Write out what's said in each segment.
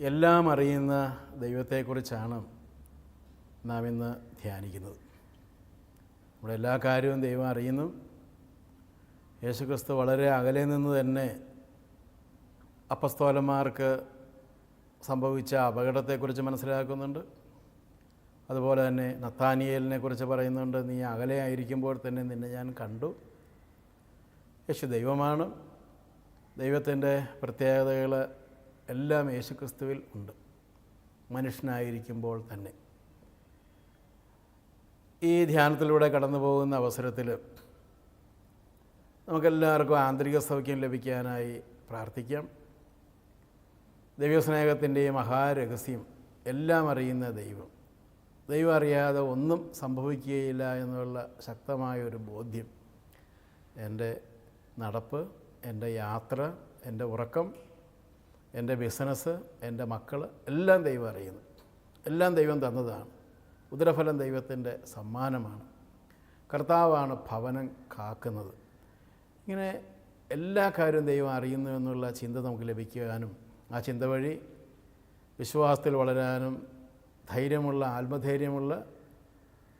എല്ലാം അറിയുന്ന ദൈവത്തെക്കുറിച്ചാണ് നാം ഇന്ന് ധ്യാനിക്കുന്നത്. നമ്മുടെ എല്ലാ കാര്യവും ദൈവം അറിയുന്നു. യേശുക്രിസ്തു വളരെ അകലെ നിന്ന് തന്നെ അപ്പസ്തോലന്മാർക്ക് സംഭവിച്ച അപകടത്തെക്കുറിച്ച് മനസ്സിലാക്കുന്നുണ്ട്. അതുപോലെ തന്നെ നത്താനിയലിനെ കുറിച്ച് പറയുന്നുണ്ട് നീ അകലെ ആയിരിക്കുമ്പോൾ തന്നെ നിന്നെ ഞാൻ കണ്ടു. യേശു ദൈവമാണ്. ദൈവത്തിന്റെ പ്രത്യേകതകൾ എല്ലാം യേശുക്രിസ്തുവിൽ ഉണ്ട്. മനുഷ്യനായിരിക്കുമ്പോൾ തന്നെ. ഈ ധ്യാനത്തിലൂടെ കടന്നു പോകുന്ന അവസരത്തിൽ നമുക്കെല്ലാവർക്കും ആന്തരിക സൗഖ്യം ലഭിക്കാനായി പ്രാർത്ഥിക്കാം. ദൈവസ്നേഹത്തിന്റെ മഹാരഹസ്യം എല്ലാം അറിയുന്ന ദൈവം. ദൈവം അറിയാതെ ഒന്നും സംഭവിക്കുകയില്ല എന്നുള്ള ശക്തമായ ഒരു ബോധ്യം. എന്റെ നടപ്പ് എന്റെ യാത്ര എന്റെ ഉറക്കം എന്റെ ബിസിനസ് എന്റെ മക്കൾ എല്ലാം ദൈവം അറിയുന്നു. എല്ലാം ദൈവം തന്നതാണ്. ഉദരഫലം ദൈവത്തിന്റെ സമ്മാനമാണ്. കർത്താവാണ് ഭവനം കാക്കുന്നത്. ഇങ്ങനെ എല്ലാ കാര്യവും ദൈവം അറിയുന്നു എന്നുള്ള ചിന്ത നമുക്ക് ലഭിക്കാനും ആ ചിന്ത വഴി വിശ്വാസത്തിൽ വളരാനും ധൈര്യമുള്ള ആത്മധൈര്യമുള്ള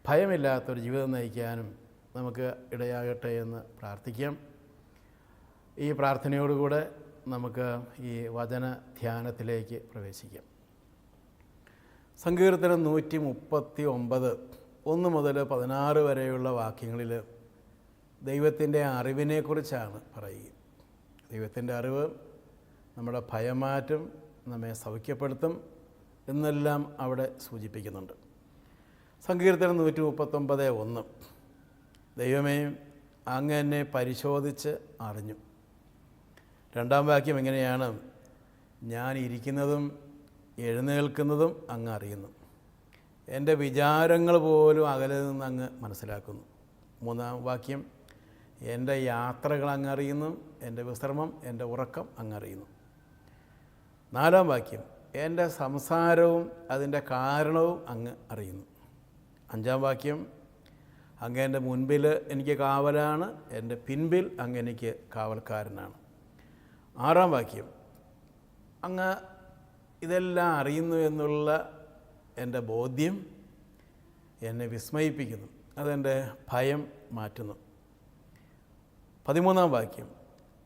ഭയമില്ലാത്തൊരു ജീവിതം നയിക്കാനും നമുക്ക് ഇടയാകട്ടെ എന്ന് പ്രാർത്ഥിക്കാം. ഈ പ്രാർത്ഥനയോടുകൂടെ നമുക്ക് ഈ വചന ധ്യാനത്തിലേക്ക് പ്രവേശിക്കാം. സങ്കീർത്തനം നൂറ്റി മുപ്പത്തി ഒമ്പത് ഒന്ന് മുതൽ പതിനാറ് വരെയുള്ള വാക്യങ്ങളിൽ ദൈവത്തിന്റെ അറിവിനെക്കുറിച്ചാണ് പറയുക. ദൈവത്തിന്റെ അറിവ് നമ്മുടെ ഭയമാറ്റം നമ്മെ സൗഖ്യപ്പെടുത്തും എന്നെല്ലാം അവിടെ സൂചിപ്പിക്കുന്നുണ്ട്. സങ്കീർത്തനം നൂറ്റി മുപ്പത്തൊമ്പത് ഒന്ന് ദൈവമേ അങ്ങ് എന്നെ പരിശോധിച്ച് അറിഞ്ഞു. രണ്ടാം വാക്യം എങ്ങനെയാണ്? ഞാൻ ഇരിക്കുന്നതും എഴുന്നേൽക്കുന്നതും അങ്ങ് അറിയുന്നു. എന്റെ വിചാരങ്ങൾ പോലും അകലെ നിന്ന് അങ്ങ് മനസ്സിലാക്കുന്നു. മൂന്നാം വാക്യം എന്റെ യാത്രകൾ അങ്ങ് അറിയുന്നു എന്റെ വിശ്രമം എന്റെ ഉറക്കം അങ്ങ് അറിയുന്നു. നാലാം വാക്യം എന്റെ സംസാരവും അതിന്റെ കാരണവും അങ്ങ് അറിയുന്നു. അഞ്ചാം വാക്യം അങ്ങ് എന്റെ മുൻപിൽ എനിക്ക് കാവലാണ് എന്റെ പിൻപിൽ അങ്ങ് എനിക്ക് കാവൽക്കാരനാണ്. ആറാം വാക്യം. അങ്ങ് ഇതെല്ലാം അറിയുന്നു എന്നുള്ള എന്റെ ബോധ്യം എന്നെ വിസ്മയിപ്പിക്കുന്നു. അതെന്റെ ഭയം മാറ്റുന്നു. പതിമൂന്നാം വാക്യം.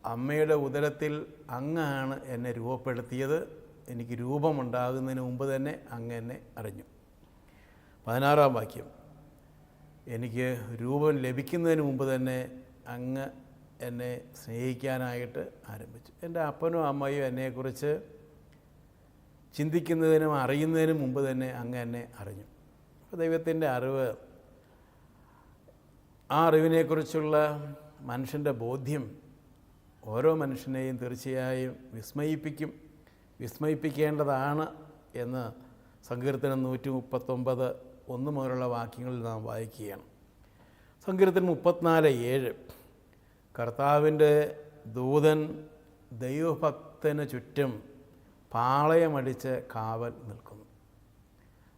അമ്മയുടെ ഉദരത്തിൽ അങ്ങാണ് എന്നെ രൂപപ്പെടുത്തിയത്. എനിക്ക് രൂപമുണ്ടാകുന്നതിന് മുമ്പ് തന്നെ അങ്ങ് എന്നെ അറിഞ്ഞു. പതിനാറാം വാക്യം. എനിക്ക് രൂപം ലഭിക്കുന്നതിന് മുമ്പ് തന്നെ അങ്ങ് എന്നെ സ്നേഹിക്കാനായിട്ട് ആരംഭിച്ചു. എന്റെ അപ്പനും അമ്മയും എന്നെക്കുറിച്ച് ചിന്തിക്കുന്നതിനും അറിയുന്നതിനും മുമ്പ് തന്നെ അങ്ങ് എന്നെ അറിഞ്ഞു. അപ്പോൾ ദൈവത്തിന്റെ അറിവ് ആ അറിവിനെക്കുറിച്ചുള്ള മനുഷ്യന്റെ ബോധ്യം ഓരോ മനുഷ്യനെയും തീർച്ചയായും വിസ്മയിപ്പിക്കും വിസ്മയിപ്പിക്കേണ്ടതാണ് എന്ന് സങ്കീർത്തനം നൂറ്റി മുപ്പത്തൊമ്പത് ഒന്ന് മുതലുള്ള വാക്യങ്ങളിൽ നാം വായിക്കുകയാണ്. സങ്കീർത്തനം മുപ്പത്തിനാല് ഏഴ്. കർത്താവിന്റെ ദൂതൻ ദൈവഭക്തന് ചുറ്റും പാളയമടിച്ച് കാവൽ നിൽക്കുന്നു.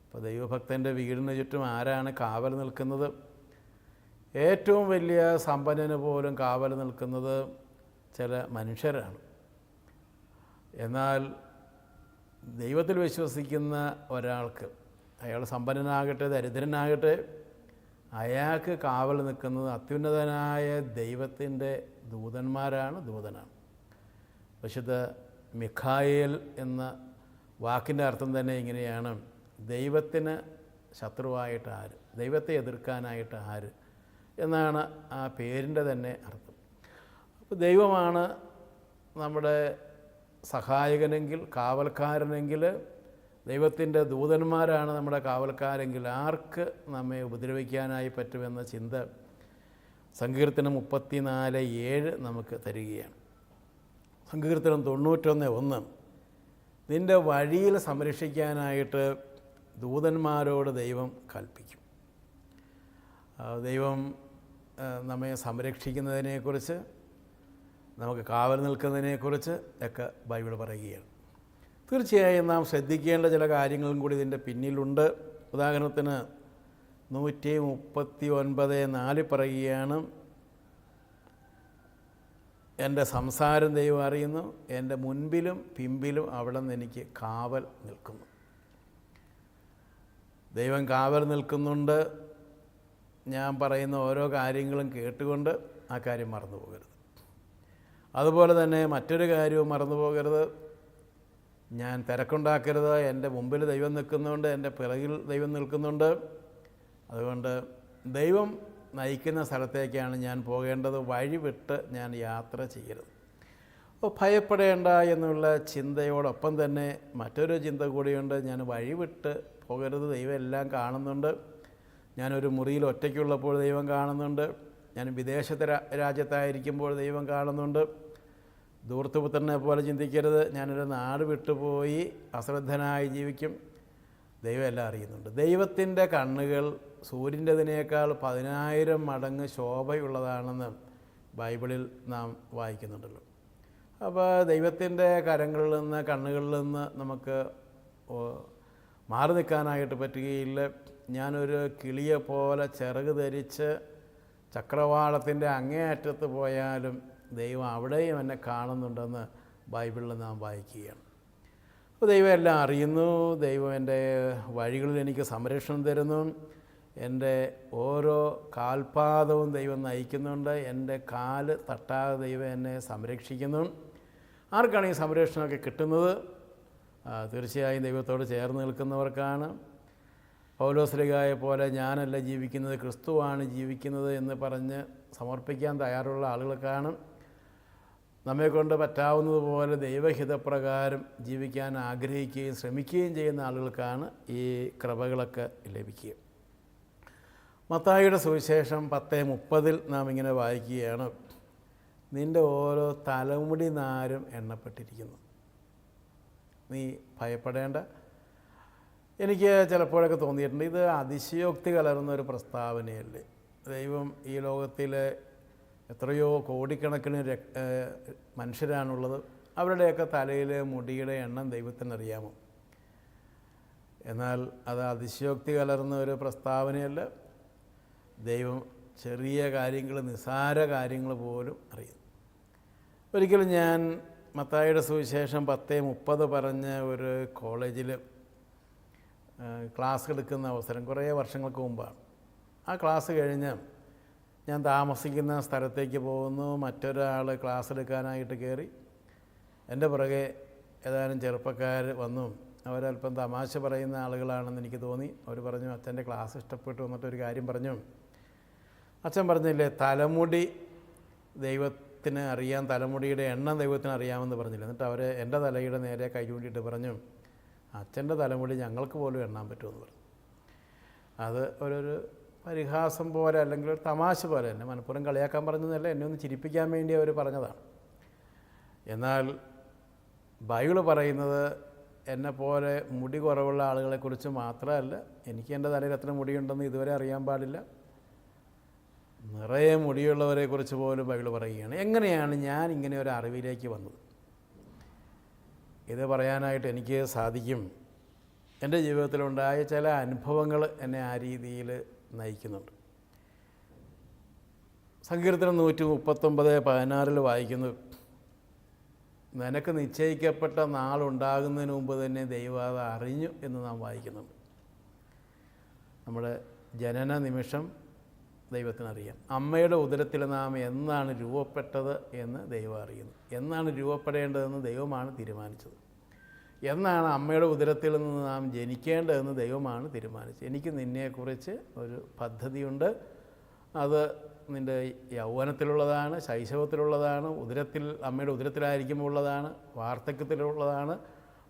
അപ്പോൾ ദൈവഭക്തന്റെ വീടിന് ചുറ്റും ആരാണ് കാവൽ നിൽക്കുന്നത്? ഏറ്റവും വലിയ സമ്പന്നന് പോലും കാവൽ നിൽക്കുന്നത് ചില മനുഷ്യരാണ്. എന്നാൽ ദൈവത്തിൽ വിശ്വസിക്കുന്ന ഒരാൾക്ക് അയാൾ സമ്പന്നനാകട്ടെ ദരിദ്രനാകട്ടെ അയാൾക്ക് കാവൽ നിൽക്കുന്നത് അത്യുന്നതനായ ദൈവത്തിന്റെ ദൂതന്മാരാണ് ദൂതനാണ്. വിശുദ്ധ മിഖായേൽ എന്ന വാക്കിന്റെ അർത്ഥം തന്നെ ഇങ്ങനെയാണ്. ദൈവത്തിന് ശത്രുവായിട്ട് ആര്? ദൈവത്തെ എതിർക്കാനായിട്ട് ആര്? എന്നാണ് ആ പേരിന്റെ തന്നെ അർത്ഥം. അപ്പോൾ ദൈവമാണ് നമ്മുടെ സഹായകനെങ്കിൽ കാവൽക്കാരനെങ്കിൽ ദൈവത്തിന്റെ ദൂതന്മാരാണ് നമ്മുടെ കാവൽക്കാരെങ്കിൽ ആർക്ക് നമ്മെ ഉപദ്രവിക്കാനായി പറ്റുമെന്ന ചിന്ത സങ്കീർത്തനം മുപ്പത്തിനാല് ഏഴ് നമുക്ക് തരികയാണ്. സങ്കീർത്തനം തൊണ്ണൂറ്റൊന്ന് ഒന്ന് നിന്റെ വഴിയിൽ സംരക്ഷിക്കാനായിട്ട് ദൂതന്മാരോട് ദൈവം കൽപ്പിക്കും. ദൈവം നമ്മെ സംരക്ഷിക്കുന്നതിനെക്കുറിച്ച് നമുക്ക് കാവൽ നിൽക്കുന്നതിനെക്കുറിച്ച് ഒക്കെ ബൈബിൾ പറയുകയാണ്. തീർച്ചയായും നാം ശ്രദ്ധിക്കേണ്ട ചില കാര്യങ്ങളും കൂടി ഇതിന്റെ പിന്നിലുണ്ട്. ഉദാഹരണത്തിന് നൂറ്റി മുപ്പത്തി ഒൻപത് നാല് പറയുകയാണ് എന്റെ സംസാരം ദൈവം അറിയുന്നു എന്റെ മുൻപിലും പിമ്പിലും അവിടെ നിന്ന് എനിക്ക് കാവൽ നിൽക്കുന്നു. ദൈവം കാവൽ നിൽക്കുന്നുണ്ട്. ഞാൻ പറയുന്ന ഓരോ കാര്യങ്ങളും കേട്ടുകൊണ്ട് ആ കാര്യം മറന്നു പോകരുത് അതുപോലെ തന്നെ മറ്റൊരു കാര്യവും മറന്നു പോകരുത് ഞാൻ തിരക്കുണ്ടാക്കരുത്. എന്റെ മുമ്പിൽ ദൈവം നിൽക്കുന്നുണ്ട് എന്റെ പിറകിൽ ദൈവം നിൽക്കുന്നുണ്ട് അതുകൊണ്ട് ദൈവം നയിക്കുന്ന സ്ഥലത്തേക്കാണ് ഞാൻ പോകേണ്ടത്. വഴി വിട്ട് ഞാൻ യാത്ര ചെയ്യരുത്. അപ്പോൾ ഭയപ്പെടേണ്ട എന്നുള്ള ചിന്തയോടൊപ്പം തന്നെ മറ്റൊരു ചിന്ത കൂടിയുണ്ട്. ഞാൻ വഴി വിട്ട് പോകരുത്. ദൈവം എല്ലാം കാണുന്നുണ്ട്. ഞാനൊരു മുറിയിൽ ഒറ്റയ്ക്കുള്ളപ്പോൾ ദൈവം കാണുന്നുണ്ട്. ഞാൻ വിദേശത്തെ രാജ്യത്തായിരിക്കുമ്പോൾ ദൈവം കാണുന്നുണ്ട്. ധൂർത്തുപുത്രനെ പോലെ ചിന്തിക്കരുത്. ഞാനൊരു നാട് വിട്ടുപോയി അശ്രദ്ധനായി ജീവിക്കും. ദൈവം എല്ലാം അറിയുന്നുണ്ട്. ദൈവത്തിന്റെ കണ്ണുകൾ സൂര്യന്റെതിനേക്കാൾ പതിനായിരം മടങ്ങ് ശോഭയുള്ളതാണെന്ന് ബൈബിളിൽ നാം വായിക്കുന്നുണ്ടല്ലോ. അപ്പോൾ ദൈവത്തിന്റെ കരങ്ങളിൽ നിന്ന് കണ്ണുകളിൽ നിന്ന് നമുക്ക് മാറി നിൽക്കാനായിട്ട് പറ്റുകയില്ല. ഞാനൊരു കിളിയെ പോലെ ചിറക് ധരിച്ച് ചക്രവാളത്തിന്റെ അങ്ങേയറ്റത്ത് പോയാലും ദൈവം അവിടെയും എന്നെ കാണുന്നുണ്ടെന്ന് ബൈബിളിൽ നാം വായിക്കുകയാണ്. അപ്പോൾ ദൈവം എല്ലാം അറിയുന്നു. ദൈവം എന്റെ വഴികളിൽ എനിക്ക് സംരക്ഷണം തരുന്നു. എന്റെ ഓരോ കാൽപാദവും ദൈവം നയിക്കുന്നുണ്ട്. എന്റെ കാൽ തട്ടാതെ ദൈവം എന്നെ സംരക്ഷിക്കുന്നു. ആർക്കാണ് ഈ സംരക്ഷണമൊക്കെ കിട്ടുന്നത്? തീർച്ചയായും ദൈവത്തോട് ചേർന്ന് നിൽക്കുന്നവർക്കാണ്. പൗലോസ്ലികായെ പോലെ ഞാനല്ല ജീവിക്കുന്നത് ക്രിസ്തുവാണ് ജീവിക്കുന്നത് എന്ന് പറഞ്ഞ് സമർപ്പിക്കാൻ തയ്യാറുള്ള ആളുകൾക്കാണ് നമ്മെക്കൊണ്ട് പറ്റാവുന്നതുപോലെ ദൈവഹിതപ്രകാരം ജീവിക്കാൻ ആഗ്രഹിക്കുകയും ശ്രമിക്കുകയും ചെയ്യുന്ന ആളുകൾക്കാണ് ഈ കൃപകളൊക്കെ ലഭിക്കുക. മത്തായിയുടെ സുവിശേഷം പത്ത് മുപ്പതിൽ നാം ഇങ്ങനെ വായിക്കുകയാണ്. നിന്റെ ഓരോ തലമുടി നാരും എണ്ണപ്പെട്ടിരിക്കുന്നു. നീ ഭയപ്പെടേണ്ട. എനിക്ക് ചിലപ്പോഴൊക്കെ തോന്നിയിട്ടുണ്ട് ഇത് അതിശയോക്തി കലർന്ന ഒരു പ്രസ്താവനയല്ലേ? ദൈവം ഈ ലോകത്തിലെ എത്രയോ കോടിക്കണക്കിന് മനുഷ്യരാണുള്ളത്. അവരുടെയൊക്കെ തലയിലെ മുടിയുടെ എണ്ണം ദൈവത്തിനറിയാമോ? എന്നാൽ അത് അതിശയോക്തി കലർന്ന ഒരു പ്രസ്താവനയല്ല. ദൈവം ചെറിയ കാര്യങ്ങൾ നിസാര കാര്യങ്ങൾ പോലും അറിയും ഒരിക്കലും ഞാൻ മത്തായിയുടെ സുവിശേഷം പത്തേ മുപ്പത് പറഞ്ഞ ഒരു കോളേജിൽ ക്ലാസ് എടുക്കുന്ന അവസരം കുറേ വർഷങ്ങൾക്ക് മുമ്പാണ്. ആ ക്ലാസ് കഴിഞ്ഞ് ഞാൻ താമസിക്കുന്ന സ്ഥലത്തേക്ക് പോകുന്നു. മറ്റൊരാൾ ക്ലാസ് എടുക്കാനായിട്ട് കയറി. എന്റെ പുറകെ ഏതാനും ചെറുപ്പക്കാർ വന്നു. അവരല്പം തമാശ പറയുന്ന ആളുകളാണെന്ന് എനിക്ക് തോന്നി. അവർ പറഞ്ഞു അച്ഛന്റെ ക്ലാസ് ഇഷ്ടപ്പെട്ടു എന്നിട്ട് ഒരു കാര്യം പറഞ്ഞു. അച്ഛൻ പറഞ്ഞില്ലേ തലമുടി ദൈവത്തിന് അറിയാം തലമുടിയുടെ എണ്ണം ദൈവത്തിന് അറിയാമെന്ന് പറഞ്ഞില്ല? എന്നിട്ട് അവർ എന്റെ തലയുടെ നേരെ കൈ ചൂണ്ടിയിട്ട് പറഞ്ഞു അച്ഛന്റെ തലമുടി ഞങ്ങൾക്ക് പോലും എണ്ണാൻ പറ്റുമെന്ന് പറഞ്ഞു. അത് ഒരു പരിഹാസം പോലെ അല്ലെങ്കിൽ ഒരു തമാശ പോലെ തന്നെ മനഃപൂർവം കളിയാക്കാൻ പറഞ്ഞതല്ല എന്നെ ഒന്ന് ചിരിപ്പിക്കാൻ വേണ്ടി അവർ പറഞ്ഞതാണ്. എന്നാൽ ബൈബിൾ പറയുന്നത് എന്നെപ്പോലെ പോലെ മുടി കുറവുള്ള ആളുകളെക്കുറിച്ച് മാത്രമല്ല എനിക്ക് എന്റെ തലയിൽ എത്ര മുടിയുണ്ടെന്ന് ഇതുവരെ അറിയാൻ പാടില്ല. നിറയെ മുടിയുള്ളവരെക്കുറിച്ച് പോലും ബൈബിൾ പറയുകയാണ്. എങ്ങനെയാണ് ഞാൻ ഇങ്ങനെ ഒരു അറിവിലേക്ക് വന്നത്? ഇത് പറയാനായിട്ട് എനിക്ക് സാധിക്കും. എന്റെ ജീവിതത്തിലുണ്ടായ ചില അനുഭവങ്ങൾ എന്നെ ആ രീതിയിൽ നയിക്കുന്നുണ്ട്. സങ്കീർത്തനം നൂറ്റി മുപ്പത്തൊമ്പത് പതിനാറിൽ വായിക്കുന്നു. നിനക്ക് നിശ്ചയിക്കപ്പെട്ട നാളുണ്ടാകുന്നതിന് മുമ്പ് തന്നെ ദൈവം അറിഞ്ഞു എന്ന് നാം വായിക്കുന്നുണ്ട്. നമ്മുടെ ജനന നിമിഷം ദൈവത്തിനറിയാം. അമ്മയുടെ ഉദരത്തിൽ നാം എന്നാണ് രൂപപ്പെട്ടത് എന്ന് ദൈവം അറിയുന്നു. എന്നാണ് രൂപപ്പെടേണ്ടതെന്ന് ദൈവമാണ് തീരുമാനിച്ചത്. എന്നാണ് അമ്മയുടെ ഉദരത്തിൽ നിന്ന് നാം ജനിക്കേണ്ടതെന്ന് ദൈവമാണ് തീരുമാനിച്ചത്. എനിക്ക് നിന്നെക്കുറിച്ച് ഒരു പദ്ധതിയുണ്ട്. അത് നിന്റെ യൗവനത്തിലുള്ളതാണ് ശൈശവത്തിലുള്ളതാണ് ഉദരത്തിൽ അമ്മയുടെ ഉദരത്തിലായിരിക്കുമ്പോൾ ഉള്ളതാണ് വാർദ്ധക്യത്തിലുള്ളതാണ്.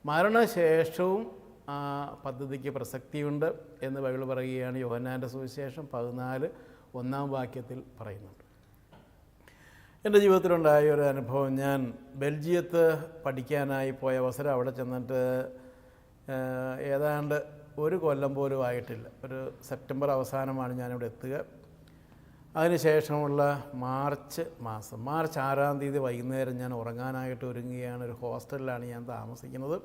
മരണശേഷവും ആ പദ്ധതിക്ക് പ്രസക്തിയുണ്ട് എന്ന് ബൈബിൾ പറയുകയാണ് യോഹന്നാന്റെ സുവിശേഷം പതിനാല് ഒന്നാം വാക്യത്തിൽ പറയുന്നുണ്ട്. എന്റെ ജീവിതത്തിലുണ്ടായ ഒരു അനുഭവം ഞാൻ ബെൽജിയത്ത് പഠിക്കാനായി പോയ അവസരം അവിടെ ചെന്നിട്ട് ഏതാണ്ട് ഒരു കൊല്ലം പോലും ആയിട്ടില്ല. ഒരു സെപ്റ്റംബർ അവസാനമാണ് ഞാനിവിടെ എത്തുക. അതിനുശേഷമുള്ള മാർച്ച് മാസം മാർച്ച് ആറാം തീയതി വൈകുന്നേരം ഞാൻ ഉറങ്ങാനായിട്ട് ഒരുങ്ങുകയാണ്. ഒരു ഹോസ്റ്റലിലാണ് ഞാൻ താമസിക്കുന്നത്.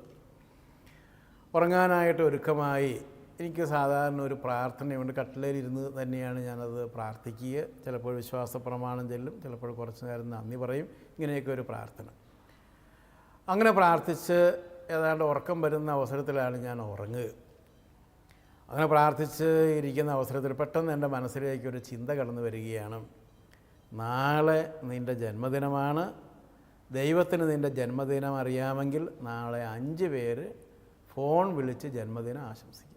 ഉറങ്ങാനായിട്ട് ഒരുക്കമായി എനിക്ക് സാധാരണ ഒരു പ്രാർത്ഥനയുണ്ട്. കട്ടിലേലിരുന്ന് തന്നെയാണ് ഞാനത് പ്രാർത്ഥിക്കുക. ചിലപ്പോൾ വിശ്വാസ പ്രമാണം ചെല്ലും ചിലപ്പോൾ കുറച്ച് നേരം നന്ദി പറയും. ഇങ്ങനെയൊക്കെ ഒരു പ്രാർത്ഥന. അങ്ങനെ പ്രാർത്ഥിച്ച് ഏതാണ്ട് ഉറക്കം വരുന്ന അവസരത്തിലാണ് ഞാൻ ഉറങ്ങുക. അങ്ങനെ പ്രാർത്ഥിച്ച് ഇരിക്കുന്ന അവസരത്തിൽ പെട്ടെന്ന് എന്റെ മനസ്സിലേക്ക് ഒരു ചിന്ത കടന്നു വരികയാണ്. നാളെ നിന്റെ ജന്മദിനമാണ്. ദൈവത്തിന് നിന്റെ ജന്മദിനം അറിയാമെങ്കിൽ നാളെ അഞ്ച് പേര് ഫോൺ വിളിച്ച് ജന്മദിനം ആശംസിക്കും.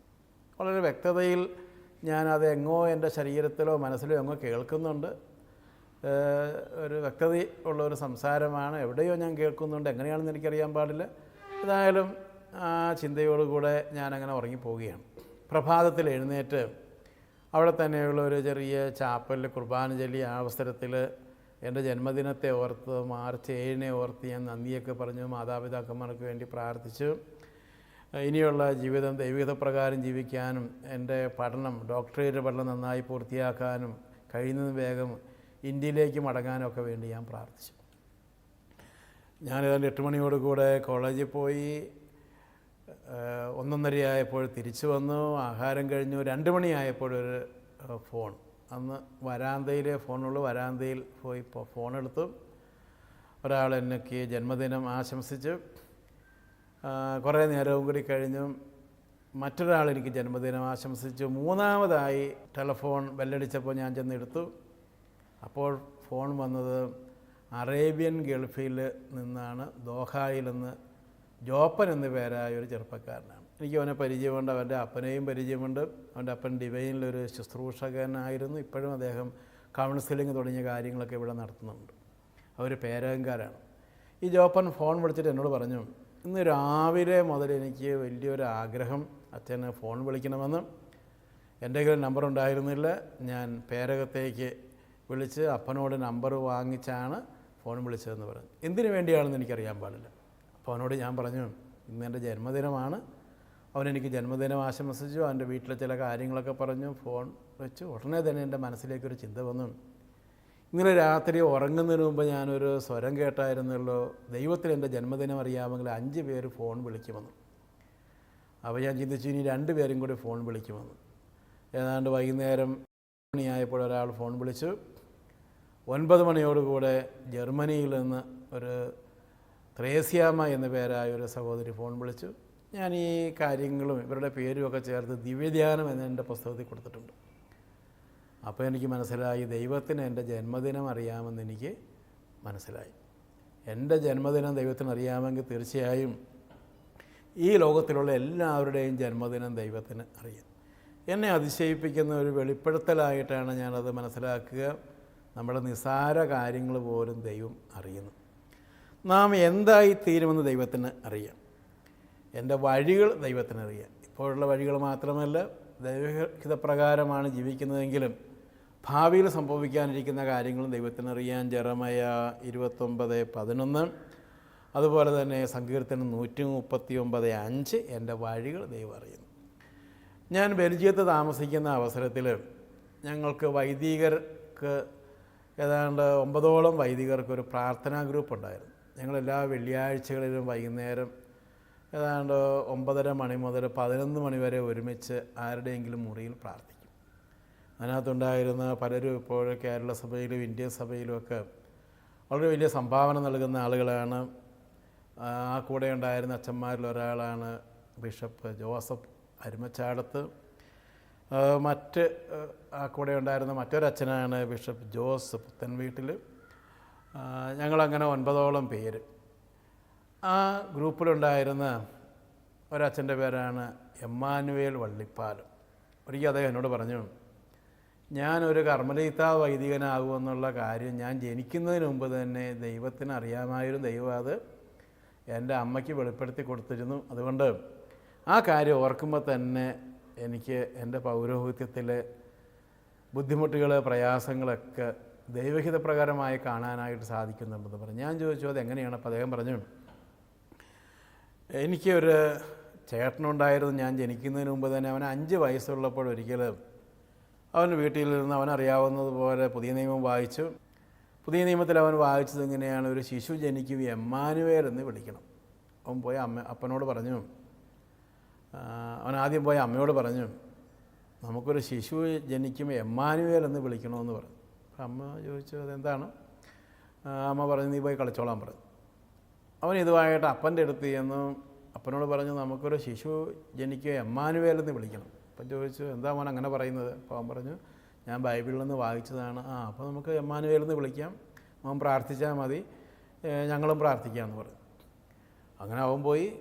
വളരെ വ്യക്തതയിൽ ഞാനത് എങ്ങോ എന്റെ ശരീരത്തിലോ മനസ്സിലോ എങ്ങോ കേൾക്കുന്നുണ്ട്. ഒരു വ്യക്തത ഉള്ള ഒരു സംസാരമാണ്. എവിടെയോ ഞാൻ കേൾക്കുന്നുണ്ട്. എങ്ങനെയാണെന്ന് എനിക്കറിയാൻ പാടില്ല. ഏതായാലും ആ ചിന്തയോടുകൂടെ ഞാനങ്ങനെ ഉറങ്ങിപ്പോവുകയാണ്. പ്രഭാതത്തിൽ എഴുന്നേറ്റ് അവിടെ തന്നെയുള്ള ഒരു ചെറിയ ചാപ്പലിൽ കുർബാന ചൊല്ലിയ ആ അവസരത്തിൽ എന്റെ ജന്മദിനത്തെ ഓർത്ത് മാർച്ച് ഏഴിനെ ഓർത്ത് ഞാൻ നന്ദിയൊക്കെ പറഞ്ഞു മാതാപിതാക്കന്മാർക്ക് വേണ്ടി പ്രാർത്ഥിച്ചു. ഇനിയുള്ള ജീവിതം ദൈവികതപ്രകാരം ജീവിക്കാനും എന്റെ പഠനം ഡോക്ടറേറ്റ് പഠനം നന്നായി പൂർത്തിയാക്കാനും കഴിയുന്നതും വേഗം ഇന്ത്യയിലേക്ക് മടങ്ങാനും ഒക്കെ വേണ്ടി ഞാൻ പ്രാർത്ഥിച്ചു. ഞാൻ ഏതാണ്ട് എട്ട് മണിയോട് കൂടെ കോളേജിൽ പോയി ഒന്നൊന്നരയായപ്പോൾ തിരിച്ചു വന്നു ആഹാരം കഴിഞ്ഞു രണ്ട് മണിയായപ്പോഴൊരു ഫോൺ. അന്ന് വരാന്തയിലെ ഫോണുള്ളൂ വരാന്തയിൽ പോയി എടുത്തു ഒരാൾ എനിക്ക് ജന്മദിനം ആശംസിച്ചു. കുറേ നേരവും കൂടി കഴിഞ്ഞു. മറ്റൊരാൾ എനിക്ക് ജന്മദിനം ആശംസിച്ചു. മൂന്നാമതായി ടെലഫോൺ ബെല്ലടിച്ചപ്പോൾ ഞാൻ ചെന്നെടുത്തു. അപ്പോൾ ഫോൺ വന്നത് അറേബ്യൻ ഗൾഫിൽ നിന്നാണ്. ദോഹായിൽ നിന്ന് ജോപ്പൻ എന്ന പേരായ ഒരു ചെറുപ്പക്കാരനാണ്. എനിക്ക് അവനെ പരിചയമുണ്ട്. അവന്റെ അപ്പനെയും പരിചയമുണ്ട്. അവന്റെ അപ്പൻ ഡിവൈനിലൊരു ശുശ്രൂഷകനായിരുന്നു. ഇപ്പോഴും അദ്ദേഹം കൗൺസിലിംഗ് തുടങ്ങിയ കാര്യങ്ങളൊക്കെ ഇവിടെ നടത്തുന്നുണ്ട്. അവർ പേരകങ്കാരാണ് ഈ ജോപ്പൻ ഫോൺ വിളിച്ചിട്ട് എന്നോട് പറഞ്ഞു ഇന്ന് രാവിലെ മുതൽ എനിക്ക് വലിയൊരു ആഗ്രഹം അച്ഛന് ഫോൺ വിളിക്കണമെന്ന്. എന്റെ കയ്യിൽ നമ്പർ ഉണ്ടായിരുന്നില്ല. ഞാൻ പേരകത്തേക്ക് വിളിച്ച് അപ്പനോട് നമ്പർ വാങ്ങിച്ചാണ് ഫോൺ വിളിച്ചതെന്ന് പറഞ്ഞു. എന്തിനു വേണ്ടിയാണെന്ന് എനിക്കറിയാൻ പാടില്ല. അപ്പോൾ അവനോട് ഞാൻ പറഞ്ഞു ഇന്ന് എന്റെ ജന്മദിനമാണ്. അവൻ എനിക്ക് ജന്മദിനം ആശംസിച്ചു. അവന്റെ വീട്ടിലെ ചില കാര്യങ്ങളൊക്കെ പറഞ്ഞു. ഫോൺ വെച്ചു ഉടനെ തന്നെ എന്റെ മനസ്സിലേക്കൊരു ചിന്ത വന്നു. ഇന്നലെ രാത്രി ഉറങ്ങുന്നതിന് മുമ്പ് ഞാനൊരു സ്വരം കേട്ടായിരുന്നല്ലോ. ദൈവത്തിൽ എന്റെ ജന്മദിനം അറിയാമെങ്കിൽ അഞ്ച് പേര് ഫോൺ വിളിക്കുമെന്ന്. അപ്പോൾ ഞാൻ ചിന്തിച്ചു ഇനി രണ്ട് പേരും കൂടി ഫോൺ വിളിക്കുമെന്ന്. ഏതാണ്ട് വൈകുന്നേരം മണിയായപ്പോൾ ഒരാൾ ഫോൺ വിളിച്ചു. ഒൻപത് മണിയോടുകൂടെ ജർമ്മനിയിൽ നിന്ന് ഒരു ത്രേസ്യാമ എന്ന പേരായ ഒരു സഹോദരി ഫോൺ വിളിച്ചു. ഞാൻ ഈ കാര്യങ്ങളും ഇവരുടെ പേരുമൊക്കെ ചേർത്ത് ദിവ്യധ്യാനം എന്ന എന്റെ പുസ്തകത്തിൽ കൊടുത്തിട്ടുണ്ട്. അപ്പോൾ എനിക്ക് മനസ്സിലായി ദൈവത്തിന് എന്റെ ജന്മദിനം അറിയാമെന്ന് എനിക്ക് മനസ്സിലായി. എന്റെ ജന്മദിനം ദൈവത്തിന് അറിയാമെങ്കിൽ തീർച്ചയായും ഈ ലോകത്തിലുള്ള എല്ലാവരുടെയും ജന്മദിനം ദൈവത്തിന് അറിയാം. എന്നെ അതിശയിപ്പിക്കുന്ന ഒരു വെളിപ്പെടുത്തലായിട്ടാണ് ഞാനത് മനസ്സിലാക്കുക. നമ്മുടെ നിസാര കാര്യങ്ങൾ പോലും ദൈവം അറിയുന്നു. നാം എന്തായി തീരുമെന്ന് ദൈവത്തിന് അറിയാം. എന്റെ വഴികൾ ദൈവത്തിന് അറിയാം. ഇപ്പോഴുള്ള വഴികൾ മാത്രമല്ല ദൈവഹിതപ്രകാരമാണ് ജീവിക്കുന്നതെങ്കിലും ഭാവിയിൽ സംഭവിക്കാനിരിക്കുന്ന കാര്യങ്ങളും ദൈവത്തിനറിയാൻ ജറമയ ഇരുപത്തൊമ്പത് പതിനൊന്ന് അതുപോലെ തന്നെ സങ്കീർത്തനം നൂറ്റി മുപ്പത്തി ഒമ്പത് അഞ്ച് എന്റെ വഴികൾ ദൈവം അറിയുന്നു ഞാൻ ബെൽജിയത്ത് താമസിക്കുന്ന അവസരത്തിൽ ഞങ്ങൾക്ക് വൈദികർക്ക് ഏതാണ്ട് ഒമ്പതോളം വൈദികർക്ക് ഒരു പ്രാർത്ഥനാ ഗ്രൂപ്പ് ഉണ്ടായിരുന്നു ഞങ്ങളെല്ലാ വെള്ളിയാഴ്ചകളിലും വൈകുന്നേരം ഏതാണ്ട് ഒമ്പതര മണി മുതൽ പതിനൊന്ന് മണി വരെ ഒരുമിച്ച് ആരുടെയെങ്കിലും മുറിയിൽ പ്രാർത്ഥിക്കും. അതിനകത്തുണ്ടായിരുന്ന പലരും ഇപ്പോൾ കേരള സഭയിലും ഇന്ത്യൻ സഭയിലുമൊക്കെ വളരെ വലിയ സംഭാവന നൽകുന്ന ആളുകളാണ്. ആ കൂടെ ഉണ്ടായിരുന്ന അച്ഛന്മാരിൽ ഒരാളാണ് ബിഷപ്പ് ജോസഫ് അരുമച്ചാടത്ത്. മറ്റ് ആ, കൂടെ ഉണ്ടായിരുന്ന മറ്റൊരച്ഛനാണ് ബിഷപ്പ് ജോസ് പുത്തൻ വീട്ടിൽ. ഞങ്ങളങ്ങനെ ഒൻപതോളം പേര്. ആ ഗ്രൂപ്പിലുണ്ടായിരുന്ന ഒരച്ഛന്റെ പേരാണ് എമ്മാനുവേൽ വള്ളിപ്പാലം. ഒരിക്കൽ അദ്ദേഹം എന്നോട് പറഞ്ഞു ഞാനൊരു കർമ്മലീത്ത വൈദികനാകുമെന്നുള്ള കാര്യം ഞാൻ ജനിക്കുന്നതിന് മുമ്പ് തന്നെ ദൈവത്തിന് അറിയാമായിരുന്നു ദൈവം അത് എന്റെ അമ്മയ്ക്ക് വെളിപ്പെടുത്തി കൊടുത്തിരുന്നു. അതുകൊണ്ട് ആ കാര്യം ഓർക്കുമ്പോൾ തന്നെ എനിക്ക് എന്റെ പൗരോഹിത്യത്തിലെ ബുദ്ധിമുട്ടുകൾ പ്രയാസങ്ങളൊക്കെ ദൈവഹിതപ്രകാരമായി കാണാനായിട്ട് സാധിക്കുന്നുണ്ടെന്ന് പറഞ്ഞു. ഞാൻ ചോദിച്ചു അത് എങ്ങനെയാണ് അപ്പോൾ അദ്ദേഹം പറഞ്ഞു എനിക്കൊരു ചേട്ടനുണ്ടായിരുന്നു. ഞാൻ ജനിക്കുന്നതിന് മുമ്പ് തന്നെ അവൻ അഞ്ച് വയസ്സുള്ളപ്പോൾ ഒരിക്കൽ അവൻ വീട്ടിലിരുന്ന് അവനറിയാവുന്നതുപോലെ പുതിയ നിയമം വായിച്ചു. പുതിയ നിയമത്തിൽ അവൻ വായിച്ചത് എങ്ങനെയാണ്? ഒരു ശിശു ജനിക്കും എമ്മാനുവേൽ എന്ന് വിളിക്കണം. അവൻ പോയി അമ്മ അപ്പനോട് പറഞ്ഞു. അവൻ ആദ്യം പോയി അമ്മയോട് പറഞ്ഞു നമുക്കൊരു ശിശു ജനിക്കും എമ്മാനുവേൽ എന്ന് വിളിക്കണമെന്ന് പറഞ്ഞു. അമ്മ ചോദിച്ചു അതെന്താണ്? അമ്മ പറഞ്ഞു നീ പോയി കളിച്ചോളാൻ പറഞ്ഞു അവൻ ഇതുമായിട്ട് അപ്പന്റെ അടുത്ത് ചെന്നു. അപ്പനോട് പറഞ്ഞു നമുക്കൊരു ശിശു ജനിക്കുക എമ്മാനുവേലെന്ന് വിളിക്കണം. അപ്പം ചോദിച്ചു എന്താ മോൻ അങ്ങനെ പറയുന്നത്? അപ്പോൾ അവൻ പറഞ്ഞു ഞാൻ ബൈബിളിൽ നിന്ന് വായിച്ചതാണ്. ആ അപ്പോൾ നമുക്ക് എമ്മാനുവേൽ നിന്ന് വിളിക്കാം. മോൻ പ്രാർത്ഥിച്ചാൽ മതി. ഞങ്ങളും പ്രാർത്ഥിക്കാമെന്ന് പറഞ്ഞു. അങ്ങനെ അവൻ പോയി.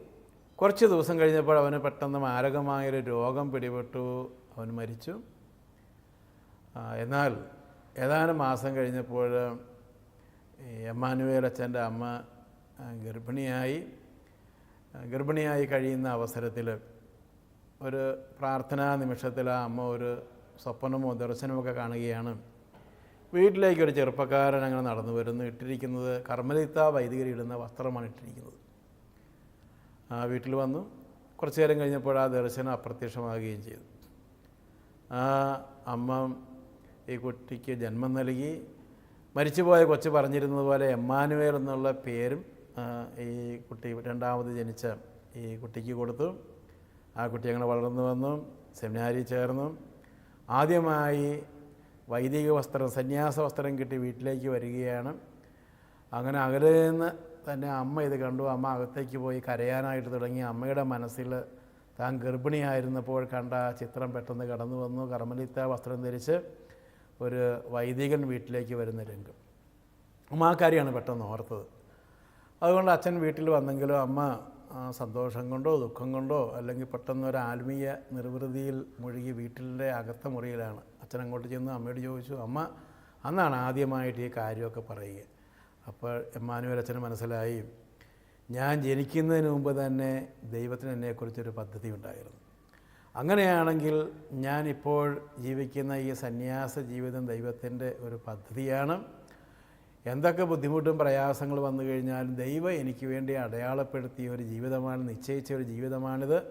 കുറച്ച് ദിവസം കഴിഞ്ഞപ്പോൾ അവന് പെട്ടെന്ന് മാരകമായൊരു രോഗം പിടിപെട്ടു. അവൻ മരിച്ചു. എന്നാൽ ഏതാനും മാസം കഴിഞ്ഞപ്പോൾ എമ്മാനുവേൽ അച്ഛന്റെ അമ്മ ഗർഭിണിയായി. ഗർഭിണിയായി കഴിയുന്ന അവസരത്തിൽ ഒരു പ്രാർത്ഥനാ നിമിഷത്തിൽ ആ അമ്മ ഒരു സ്വപ്നമോ ദർശനമൊക്കെ കാണുകയാണ്. വീട്ടിലേക്ക് ഒരു ചെറുപ്പക്കാരൻ അങ്ങനെ നടന്നു വരുന്നു. ഇട്ടിരിക്കുന്നത് കർമ്മലിത്ത വൈദികരി ഇടുന്ന വസ്ത്രമാണ് ഇട്ടിരിക്കുന്നത്. ആ വീട്ടിൽ വന്നു. കുറച്ചു നേരം കഴിഞ്ഞപ്പോൾ ആ ദർശനം അപ്രത്യക്ഷമാകുകയും ചെയ്തു. ആ അമ്മ ഈ കുട്ടിക്ക് ജന്മം നൽകി. മരിച്ചുപോയ കൊച്ചു പറഞ്ഞിരുന്നത് പോലെ എമ്മാനുവേൽ എന്നുള്ള പേരും ഈ കുട്ടി രണ്ടാമത് ജനിച്ച ഈ കുട്ടിക്ക് കൊടുത്തു. ആ കുട്ടി അങ്ങനെ വളർന്നു വന്നു സെമിനാരിൽ ചേർന്നു ആദ്യമായി വൈദിക വസ്ത്രം സന്യാസ വസ്ത്രം കിട്ടി വീട്ടിലേക്ക് വരികയാണ്. അങ്ങനെ അകലെ നിന്ന് തന്നെ അമ്മ ഇത് കണ്ടു. അമ്മ അകത്തേക്ക് പോയി കരയാനായിട്ട് തുടങ്ങി. അമ്മയുടെ മനസ്സിൽ താൻ ഗർഭിണിയായിരുന്നപ്പോൾ കണ്ട ആ ചിത്രം പെട്ടെന്ന് കടന്നു വന്നു. കർമ്മലിത്ത വസ്ത്രം ധരിച്ച് ഒരു വൈദികൻ വീട്ടിലേക്ക് വരുന്ന രംഗം. അമ്മ ആ കാര്യമാണ് പെട്ടെന്ന് ഓർത്തത്. അതുകൊണ്ട് അച്ഛൻ വീട്ടിൽ വന്നെങ്കിലും അമ്മ സന്തോഷം കൊണ്ടോ ദുഃഖം കൊണ്ടോ അല്ലെങ്കിൽ പെട്ടെന്ന് ഒരു ആത്മീയ നിർവൃതിയിൽ മുഴുകി വീട്ടിലെ അകത്ത മുറിയിലാണ്. അച്ഛൻ അങ്ങോട്ട് ചെന്ന് അമ്മയോട് ചോദിച്ചു അമ്മ അന്നാണ് ആദ്യമായിട്ട് ഈ കാര്യമൊക്കെ പറയുക. അപ്പോൾ എമ്മാനുവൽ അച്ഛന് മനസ്സിലായി ഞാൻ ജനിക്കുന്നതിന് മുമ്പ് തന്നെ ദൈവത്തിന് എന്നെക്കുറിച്ചൊരു പദ്ധതി ഉണ്ടായിരുന്നു. അങ്ങനെയാണെങ്കിൽ ഞാനിപ്പോൾ ജീവിക്കുന്ന ഈ സന്യാസ ജീവിതം ദൈവത്തിന്റെ ഒരു പദ്ധതിയാണ്. എന്തൊക്കെ ബുദ്ധിമുട്ടും പ്രയാസങ്ങൾ വന്നു കഴിഞ്ഞാലും ദൈവം എനിക്ക് വേണ്ടി അടയാളപ്പെടുത്തിയ ഒരു ജീവിതമാണ് നിശ്ചയിച്ച ഒരു ജീവിതമാണിത്.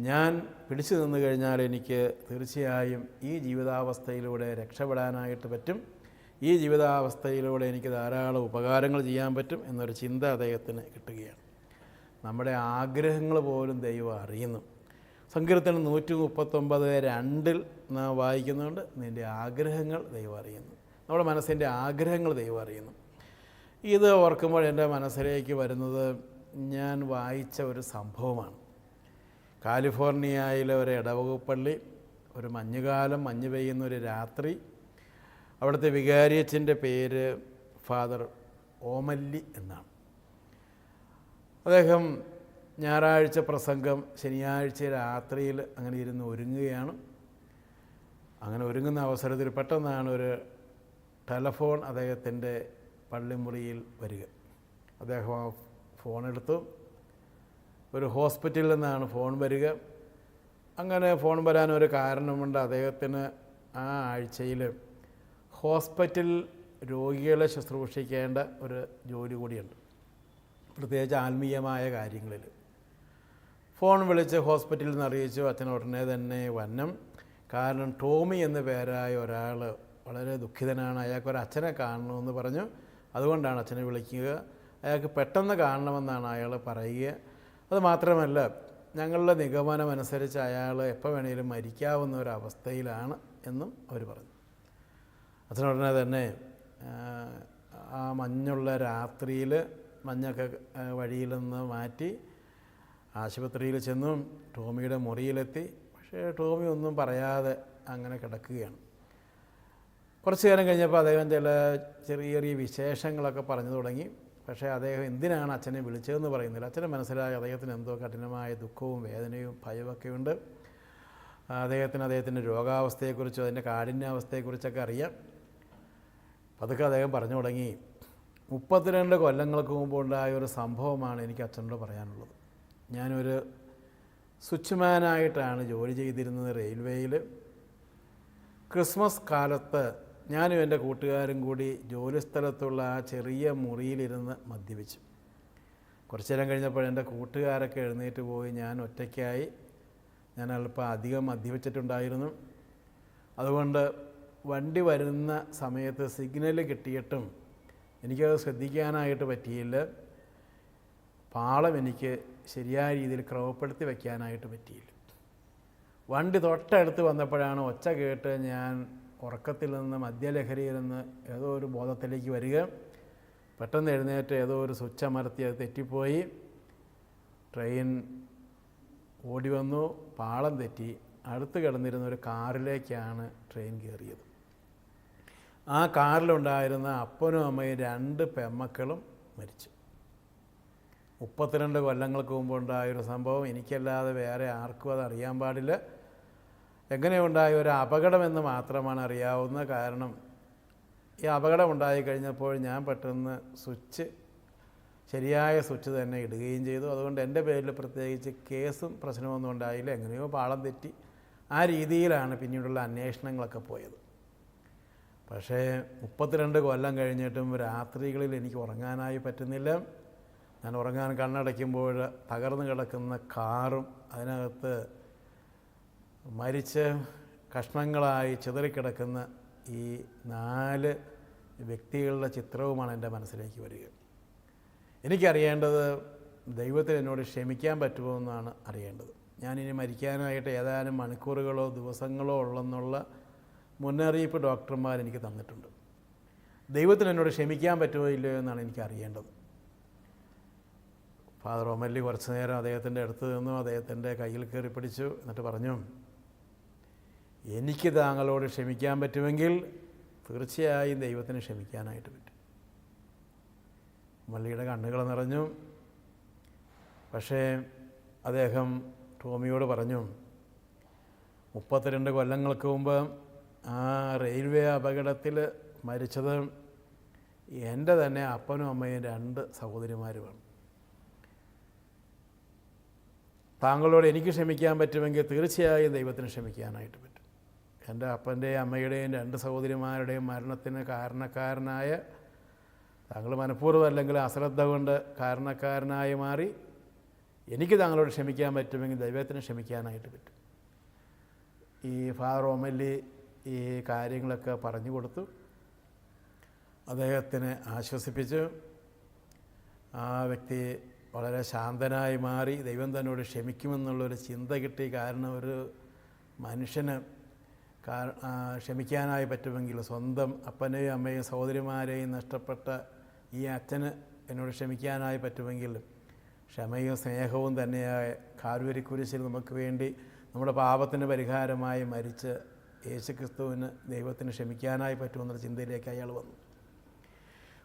ഞാൻ പിടിച്ചു നിന്നു കഴിഞ്ഞാൽ എനിക്ക് തീർച്ചയായും ഈ ജീവിതാവസ്ഥയിലൂടെ രക്ഷപ്പെടാനായിട്ട് പറ്റും. ഈ ജീവിതാവസ്ഥയിലൂടെ എനിക്ക് ധാരാളം ഉപകാരങ്ങൾ ചെയ്യാൻ പറ്റും എന്നൊരു ചിന്ത അദ്ദേഹത്തിന് കിട്ടുകയാണ്. നമ്മുടെ ആഗ്രഹങ്ങൾ പോലും ദൈവം അറിയുന്നു. സങ്കീർത്തനം നൂറ്റി മുപ്പത്തൊമ്പത് രണ്ടിൽ നാം വായിക്കുന്നുണ്ട് നിന്റെ ആഗ്രഹങ്ങൾ ദൈവം അറിയുന്നു. നമ്മുടെ മനസ്സിന്റെ ആഗ്രഹങ്ങൾ ദൈവം അറിയുന്നു. ഇത് ഓർക്കുമ്പോൾ എന്റെ മനസ്സിലേക്ക് വരുന്നത് ഞാൻ വായിച്ച ഒരു സംഭവമാണ്. കാലിഫോർണിയയിലെ ഒരു ഇടവകുപ്പള്ളി ഒരു മഞ്ഞുകാലം മഞ്ഞ് പെയ്യുന്ന ഒരു രാത്രി അവിടുത്തെ വികാരിയച്ഛന്റെ പേര് ഫാദർ ഓമല്ലി എന്നാണ്. അദ്ദേഹം ഞായറാഴ്ച പ്രസംഗം ശനിയാഴ്ച രാത്രിയിൽ അങ്ങനെ ഇരുന്ന് ഒരുങ്ങുകയാണ്. അങ്ങനെ ഒരുങ്ങുന്ന അവസരത്തിൽ പെട്ടെന്നാണ് ഒരു ടെലഫോൺ അദ്ദേഹത്തിന്റെ പള്ളിമുറിയിൽ വരിക. അദ്ദേഹം ആ ഫോൺ എടുത്തു. ഒരു ഹോസ്പിറ്റലിൽ നിന്നാണ് ഫോൺ വരിക. അങ്ങനെ ഫോൺ വരാൻ ഒരു കാരണമുണ്ട്. അദ്ദേഹത്തിന് ആ ആഴ്ചയിൽ ഹോസ്പിറ്റൽ രോഗികളെ ശുശ്രൂഷിക്കേണ്ട ഒരു ജോലി കൂടിയുണ്ട്. പ്രത്യേകിച്ച് ആത്മീയമായ കാര്യങ്ങളിൽ. ഫോൺ വിളിച്ച് ഹോസ്പിറ്റലിൽ നിന്ന് അറിയിച്ചു അച്ഛൻ ഉടനെ തന്നെ വന്നം. കാരണം ടോമി എന്ന പേരായ ഒരാൾ വളരെ ദുഃഖിതനാണ്. അയാൾക്ക് അച്ഛനെ കാണണമെന്ന് പറഞ്ഞു. അതുകൊണ്ടാണ് അച്ഛനെ വിളിക്കുക. അയാൾക്ക് പെട്ടെന്ന് കാണണമെന്നാണ് അയാൾ പറയുക. അത് മാത്രമല്ല ഞങ്ങളുടെ നിഗമനം അനുസരിച്ച് അയാൾ എപ്പോൾ വേണമെങ്കിലും മരിക്കാവുന്ന ഒരു അവസ്ഥയിലാണ് എന്നും അവർ പറഞ്ഞു. അച്ഛനുടനെ തന്നെ ആ, മഞ്ഞുള്ള രാത്രിയിൽ മഞ്ഞൊക്കെ വഴിയിൽ നിന്ന് മാറ്റി ആശുപത്രിയിൽ ചെന്നും ടോമിയുടെ മുറിയിലെത്തി. പക്ഷേ ടോമി ഒന്നും പറയാതെ അങ്ങനെ കിടക്കുകയാണ്. കുറച്ച് നേരം കഴിഞ്ഞപ്പോൾ അദ്ദേഹം ചില ചെറിയ ചെറിയ വിശേഷങ്ങളൊക്കെ പറഞ്ഞു തുടങ്ങി. പക്ഷേ അദ്ദേഹം എന്തിനാണ് അച്ഛനെ വിളിച്ചതെന്ന് പറയുന്നില്ല. അച്ഛനെ മനസ്സിലായി അദ്ദേഹത്തിന് എന്തോ കഠിനമായ ദുഃഖവും വേദനയും ഭയമൊക്കെ ഉണ്ട്. അദ്ദേഹത്തിന് അദ്ദേഹത്തിന്റെ രോഗാവസ്ഥയെക്കുറിച്ചോ അതിന്റെ കാഠിന്യാവസ്ഥയെക്കുറിച്ചൊക്കെ അറിയാം. പതുക്കെ അദ്ദേഹം പറഞ്ഞു തുടങ്ങി. മുപ്പത്തിരണ്ട് കൊല്ലങ്ങൾക്ക് മുമ്പ് ഉണ്ടായ ഒരു സംഭവമാണ് എനിക്ക് അച്ഛനോട് പറയാനുള്ളത്. ഞാനൊരു സ്വിച്ച്മാനായിട്ടാണ് ജോലി ചെയ്തിരുന്നത് റെയിൽവേയിൽ. ക്രിസ്മസ് കാലത്ത് ഞാനും എന്റെ കൂട്ടുകാരും കൂടി ജോലിസ്ഥലത്തുള്ള ആ ചെറിയ മുറിയിലിരുന്ന് മദ്യപിച്ചു. കുറച്ചു നേരം കഴിഞ്ഞപ്പോൾ എന്റെ കൂട്ടുകാരൊക്കെ എഴുന്നേറ്റ് പോയി ഞാൻ ഒറ്റയ്ക്കായി. ഞാൻ അല്പം അധികം മദ്യപിച്ചിട്ടുണ്ടായിരുന്നു. അതുകൊണ്ട് വണ്ടി വരുന്ന സമയത്ത് സിഗ്നൽ കിട്ടിയിട്ടും എനിക്കത് ശ്രദ്ധിക്കാനായിട്ട് പറ്റിയില്ല. പാളം എനിക്ക് ശരിയായ രീതിയിൽ ക്രമപ്പെടുത്തി വയ്ക്കാനായിട്ട് പറ്റിയില്ല. വണ്ടി തൊട്ടടുത്ത് വന്നപ്പോഴാണ് ഒച്ച കേട്ട് ഞാൻ ഉറക്കത്തിൽ നിന്ന് മദ്യലഹരിയിൽ നിന്ന് ഏതോ ഒരു ബോധത്തിലേക്ക് വരിക. പെട്ടെന്ന് എഴുന്നേറ്റ് ഏതോ ഒരു സ്വിച്ച് അമർത്തി അത് തെറ്റിപ്പോയി. ട്രെയിൻ ഓടി വന്നു. പാളം തെറ്റി. അടുത്ത് കിടന്നിരുന്ന ഒരു കാറിലേക്കാണ് ട്രെയിൻ കയറിയത്. ആ കാറിലുണ്ടായിരുന്ന അപ്പനും അമ്മയും രണ്ട് പെമ്മക്കളും മരിച്ചു. മുപ്പത്തിരണ്ട് കൊല്ലങ്ങൾക്ക് മുമ്പ് ഉണ്ടായൊരു സംഭവം എനിക്കല്ലാതെ വേറെ ആർക്കും അത് അറിയാൻ പാടില്ല. എങ്ങനെ ഉണ്ടായ ഒരു അപകടമെന്ന് മാത്രമാണ് അറിയാവുന്ന കാരണം ഈ അപകടം ഉണ്ടായി കഴിഞ്ഞപ്പോൾ ഞാൻ പെട്ടെന്ന് സ്വിച്ച് ശരിയായ സ്വിച്ച് തന്നെ ഇടുകയും ചെയ്തു. അതുകൊണ്ട് എന്റെ പേരിൽ പ്രത്യേകിച്ച് കേസും പ്രശ്നമൊന്നും ഉണ്ടായില്ല. എങ്ങനെയോ പാളം തെറ്റി ആ രീതിയിലാണ് പിന്നീടുള്ള അന്വേഷണങ്ങളൊക്കെ പോയത്. പക്ഷേ മുപ്പത്തിരണ്ട് കൊല്ലം കഴിഞ്ഞിട്ടും രാത്രികളിൽ എനിക്ക് ഉറങ്ങാനായി പറ്റുന്നില്ല. ഞാൻ ഉറങ്ങാൻ കണ്ണടയ്ക്കുമ്പോൾ തകർന്നു കിടക്കുന്ന കാറും അതിനകത്ത് മരിച്ച് കഷ്ണങ്ങളായി ചിതറിക്കിടക്കുന്ന ഈ നാല് വ്യക്തികളുടെ ചിത്രവുമാണ് എന്റെ മനസ്സിലേക്ക് വരിക. എനിക്കറിയേണ്ടത് ദൈവത്തിന് എന്നോട് ക്ഷമിക്കാൻ പറ്റുമോ എന്നാണ് അറിയേണ്ടത്. ഞാനിനി മരിക്കാനായിട്ട് ഏതാനും മണിക്കൂറുകളോ ദിവസങ്ങളോ ഉള്ളെന്നുള്ള മുന്നറിയിപ്പ് ഡോക്ടർമാർ എനിക്ക് തന്നിട്ടുണ്ട്. ദൈവത്തിന് എന്നോട് ക്ഷമിക്കാൻ പറ്റുമോ ഇല്ലയോ എന്നാണ് എനിക്ക് അറിയേണ്ടത് ഫാദർ ഒമല്ലി കുറച്ച് നേരം അദ്ദേഹത്തിന്റെ അടുത്ത് നിന്നു അദ്ദേഹത്തിന്റെ കയ്യിൽ കയറി പിടിച്ചു എന്നിട്ട് പറഞ്ഞു എനിക്ക് താങ്കളോട് ക്ഷമിക്കാൻ പറ്റുമെങ്കിൽ തീർച്ചയായും ദൈവത്തിന് ക്ഷമിക്കാനായിട്ട് പറ്റും. മല്ലിയുടെ കണ്ണുകൾ നിറഞ്ഞു. പക്ഷേ അദ്ദേഹം ടോമിയോട് പറഞ്ഞു മുപ്പത്തിരണ്ട് കൊല്ലങ്ങൾക്ക് മുമ്പ് ആ റെയിൽവേ അപകടത്തിൽ മരിച്ചത് എന്റെ തന്നെ അപ്പനും അമ്മയും രണ്ട് സഹോദരിമാരുമാണ്. താങ്കളോട് എനിക്ക് ക്ഷമിക്കാൻ പറ്റുമെങ്കിൽ തീർച്ചയായും ദൈവത്തിന് ക്ഷമിക്കാനായിട്ട് എന്റെ അപ്പന്റെയും അമ്മയുടെയും രണ്ട് സഹോദരിമാരുടെയും മരണത്തിന് കാരണക്കാരനായ താങ്കൾ മനഃപൂർവം അല്ലെങ്കിൽ അശ്രദ്ധ കൊണ്ട് കാരണക്കാരനായി മാറി എനിക്ക് താങ്കളോട് ക്ഷമിക്കാൻ പറ്റുമെങ്കിൽ ദൈവത്തിന് ക്ഷമിക്കാനായിട്ട് പറ്റും. ഈ ഫാദർ ഓമല്ലി ഈ കാര്യങ്ങളൊക്കെ പറഞ്ഞു കൊടുത്തു. അദ്ദേഹത്തിനെ ആശ്വസിപ്പിച്ചു. ആ വ്യക്തി വളരെ ശാന്തനായി മാറി ദൈവം തന്നോട് ക്ഷമിക്കുമെന്നുള്ളൊരു ചിന്ത കിട്ടി കാരണം ഒരു മനുഷ്യന് ക്ഷമിക്കാനായി പറ്റുമെങ്കിൽ സ്വന്തം അപ്പനെയും അമ്മയും സഹോദരിമാരെയും നഷ്ടപ്പെട്ട ഈ അച്ഛന് എന്നോട് ക്ഷമിക്കാനായി പറ്റുമെങ്കിൽ ക്ഷമയും സ്നേഹവും തന്നെയായ കാൽവരിക്കുരിശിൽ നമുക്ക് വേണ്ടി നമ്മുടെ പാപത്തിന് പരിഹാരമായി മരിച്ച് യേശുക്രിസ്തുവിന് ദൈവത്തിന് ക്ഷമിക്കാനായി പറ്റുമെന്നൊരു ചിന്തയിലേക്ക് അയാൾ വന്നു.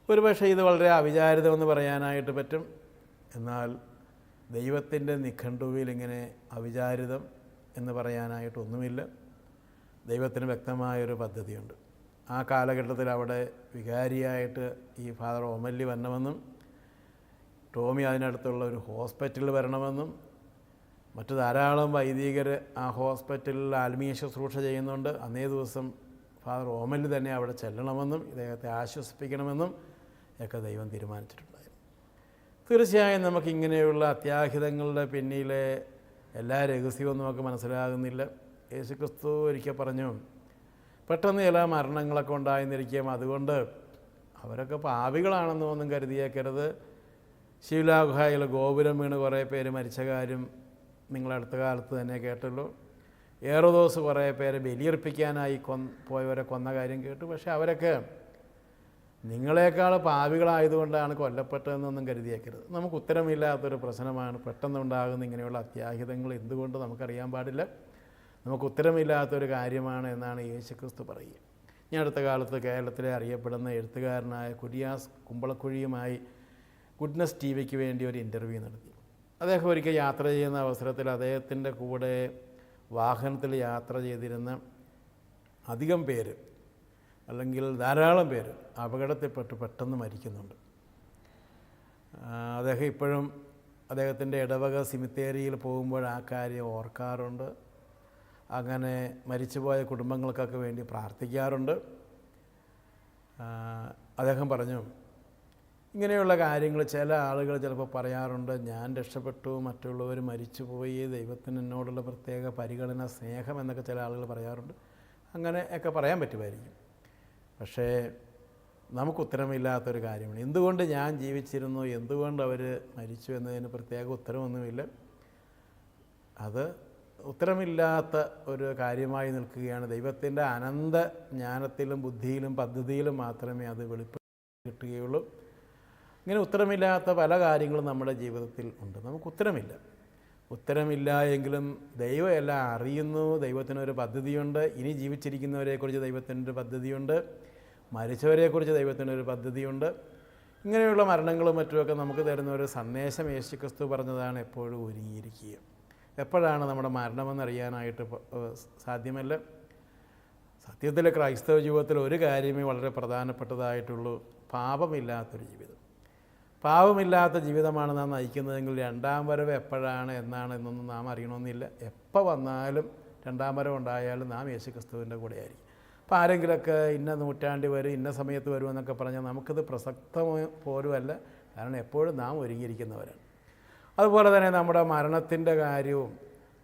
ഒരുപക്ഷെ ഇത് വളരെ അവിചാരിതമെന്ന് പറയാനായിട്ട് പറ്റും. എന്നാൽ ദൈവത്തിന്റെ നിഘണ്ടുവിൽ ഇങ്ങനെ അവിചാരിതം എന്ന് പറയാനായിട്ടൊന്നുമില്ല. ദൈവത്തിന് വ്യക്തമായൊരു പദ്ധതിയുണ്ട്. ആ കാലഘട്ടത്തിൽ അവിടെ വികാരിയായിട്ട് ഈ ഫാദർ ഓമല്ലി വരണമെന്നും ടോമി അതിനടുത്തുള്ള ഒരു ഹോസ്പിറ്റലിൽ വരണമെന്നും മറ്റു ധാരാളം വൈദികർ ആ ഹോസ്പിറ്റലിൽ ആത്മീയ ശുശ്രൂഷ ചെയ്യുന്നുണ്ട്. അന്നേ ദിവസം ഫാദർ ഓമല്ലി തന്നെ അവിടെ ചെല്ലണമെന്നും ഇദ്ദേഹത്തെ ആശ്വസിപ്പിക്കണമെന്നും ഒക്കെ ദൈവം തീരുമാനിച്ചിട്ടുണ്ടായിരുന്നു. തീർച്ചയായും നമുക്കിങ്ങനെയുള്ള അത്യാഹിതങ്ങളുടെ പിന്നിലെ എല്ലാ രഹസ്യവും നമുക്ക് മനസ്സിലാകുന്നില്ല. യേശുക്രിസ്തു ഒരിക്കൽ പറഞ്ഞു പെട്ടെന്ന് ചില മരണങ്ങളൊക്കെ ഉണ്ടായിരുന്നിരിക്കും അതുകൊണ്ട് അവരൊക്കെ പാപികളാണെന്നൊന്നും കരുതിയേക്കരുത്. ശിവലാഗുഹായിൽ ഗോപുരം വീണ് കുറേ പേര് മരിച്ച കാര്യം നിങ്ങൾ അടുത്ത കാലത്ത് തന്നെ കേട്ടല്ലോ. ഏറോദോസ് കുറേ പേരെ ബലിയർപ്പിക്കാനായി കൊന്ന് പോയവരെ കൊന്ന കാര്യം കേട്ടു. പക്ഷേ അവരൊക്കെ നിങ്ങളെക്കാൾ പാവികളായതുകൊണ്ടാണ് കൊല്ലപ്പെട്ടതെന്നൊന്നും കരുതിയേക്കരുത്. നമുക്ക് ഉത്തരമില്ലാത്തൊരു പ്രശ്നമാണ് പെട്ടെന്നുണ്ടാകുന്ന ഇങ്ങനെയുള്ള അത്യാഹിതങ്ങൾ എന്തുകൊണ്ട് നമുക്കറിയാൻ പാടില്ല. നമുക്ക് ഉത്തരമില്ലാത്തൊരു കാര്യമാണ് എന്നാണ് യേശുക്രിസ്തു പറയുക. ഞാൻ അടുത്ത കാലത്ത് കേരളത്തിലെ അറിയപ്പെടുന്ന എഴുത്തുകാരനായ കുര്യാസ് കുമ്പളക്കുഴിയുമായി ഗുഡ്നസ് ടി വിക്ക് വേണ്ടി ഒരു ഇന്റർവ്യൂ നടത്തി. അദ്ദേഹം ഒരിക്കൽ യാത്ര ചെയ്യുന്ന അവസരത്തിൽ അദ്ദേഹത്തിന്റെ കൂടെ വാഹനത്തിൽ യാത്ര ചെയ്തിരുന്ന അധികം പേര് അല്ലെങ്കിൽ ധാരാളം പേര് അപകടത്തിൽപ്പെട്ട് പെട്ടെന്ന് മരിക്കുന്നുണ്ട്. അദ്ദേഹം ഇപ്പോഴും അദ്ദേഹത്തിന്റെ ഇടവക സിമിത്തേരിയിൽ പോകുമ്പോൾ ആ കാര്യം ഓർക്കാറുണ്ട്. അങ്ങനെ മരിച്ചുപോയ കുടുംബങ്ങൾക്കൊക്കെ വേണ്ടി പ്രാർത്ഥിക്കാറുണ്ട്. അദ്ദേഹം പറഞ്ഞു ഇങ്ങനെയുള്ള കാര്യങ്ങൾ ചില ആളുകൾ ചിലപ്പോൾ പറയാറുണ്ട് ഞാൻ രക്ഷപ്പെട്ടു മറ്റുള്ളവർ മരിച്ചുപോയി ദൈവത്തിന് എന്നോടുള്ള പ്രത്യേക പരിഗണന സ്നേഹം എന്നൊക്കെ ചില ആളുകൾ പറയാറുണ്ട്. അങ്ങനെ ഒക്കെ പറയാൻ പറ്റുമായിരിക്കും. പക്ഷേ നമുക്ക് ഉത്തരമില്ലാത്തൊരു കാര്യമാണ്. എന്തുകൊണ്ട് ഞാൻ ജീവിച്ചിരുന്നു? എന്തുകൊണ്ട് അവർ മരിച്ചു എന്നതിന് പ്രത്യേക ഉത്തരമൊന്നുമില്ല. അത് ഉത്തരമില്ലാത്ത ഒരു കാര്യമായി നിൽക്കുകയാണ്. ദൈവത്തിന്റെ അനന്ത ജ്ഞാനത്തിലും ബുദ്ധിയിലും പദ്ധതിയിലും മാത്രമേ അത് വെളിപ്പെടുത്തി കിട്ടുകയുള്ളൂ. ഇങ്ങനെ ഉത്തരമില്ലാത്ത പല കാര്യങ്ങളും നമ്മുടെ ജീവിതത്തിൽ ഉണ്ട്. നമുക്ക് ഉത്തരമില്ല. ഉത്തരമില്ല എങ്കിലും ദൈവം എല്ലാം അറിയുന്നു. ദൈവത്തിനൊരു പദ്ധതിയുണ്ട്. ഇനി ജീവിച്ചിരിക്കുന്നവരെക്കുറിച്ച് ദൈവത്തിനൊരു പദ്ധതിയുണ്ട്. മരിച്ചവരെക്കുറിച്ച് ദൈവത്തിനൊരു പദ്ധതിയുണ്ട്. ഇങ്ങനെയുള്ള മരണങ്ങളും മറ്റുമൊക്കെ നമുക്ക് തരുന്ന ഒരു സന്ദേശം യേശുക്രിസ്തു പറഞ്ഞതാണ് എപ്പോഴും ഒരുങ്ങിയിരിക്കുക. എപ്പോഴാണ് നമ്മുടെ മരണമെന്നറിയാനായിട്ട് സാധ്യമല്ല. സത്യത്തിൽ ക്രൈസ്തവ ജീവിതത്തിൽ ഒരു കാര്യമേ വളരെ പ്രധാനപ്പെട്ടതായിട്ടുള്ളൂ. പാപമില്ലാത്തൊരു ജീവിതം. പാപമില്ലാത്ത ജീവിതമാണ് നാം നയിക്കുന്നതെങ്കിൽ രണ്ടാം വരവ് എപ്പോഴാണ് എന്നാണ് എന്നൊന്നും നാം അറിയണമെന്നില്ല. എപ്പോൾ വന്നാലും രണ്ടാം വരവ് ഉണ്ടായാലും നാം യേശു ക്രിസ്തുവിന്റെ കൂടെയായിരിക്കും. അപ്പോൾ ആരെങ്കിലുമൊക്കെ ഇന്ന നൂറ്റാണ്ടിൽ വരും ഇന്ന സമയത്ത് വരുമെന്നൊക്കെ പറഞ്ഞാൽ നമുക്കത് പ്രസക്തമോ പോലുമല്ല. കാരണം എപ്പോഴും നാം ഒരുങ്ങിയിരിക്കുന്നവരാണ്. അതുപോലെ തന്നെ നമ്മുടെ മരണത്തിന്റെ കാര്യവും.